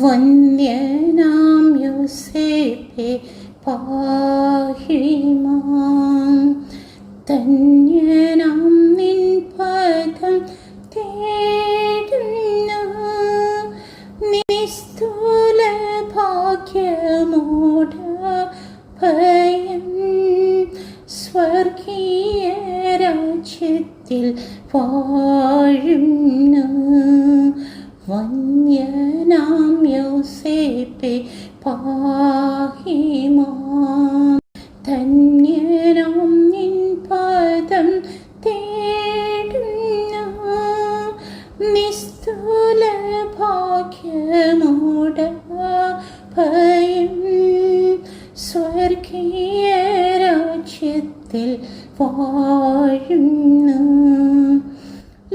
വന്യനാം യോസേപ്പെ പാഹിമാം നിൻ പദം തേടുന്ന നിസ്തുല ഭാഗ്യമോട ഭയം. സ്വർഗീയ രാജ്യത്തിൽ വാഴുന്ന പാഹിമാം വാഴുന്നു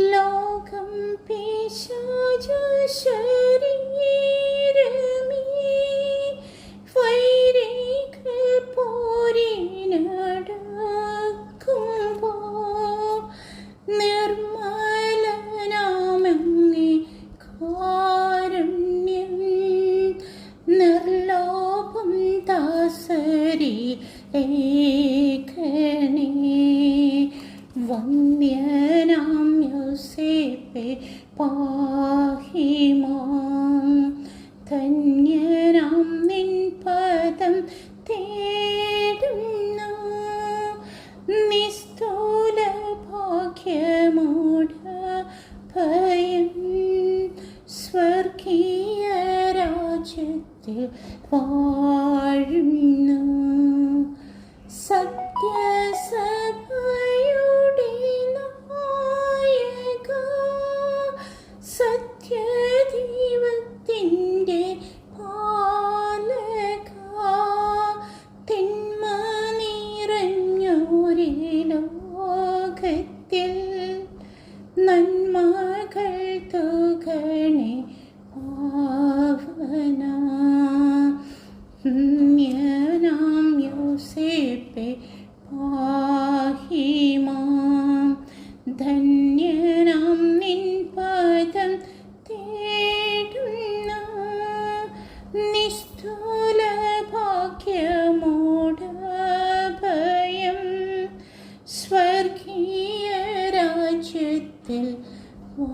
ലോകം പേശാജ ശരീരമേ ദാസരി വന്ദ്യനാം യോസേപ്പെ പാഹിമാം. ധന്യനാം നിൻ പദം തേടുന്ന. നിസ്തൂല ഭാഗ്യമോട് ഭയം. സ്വർഗീയ രാജ്യത്തിൽ വാഴുന്നു. യോസേപ്പെ പാഹിമാം. ധന്യനാം നിൻ പദം തേടുന്ന നിസ്തൂല ഭാഗ്യമോട ഭയം സ്വർഗീയ രാജ്യത്തിൽ വാ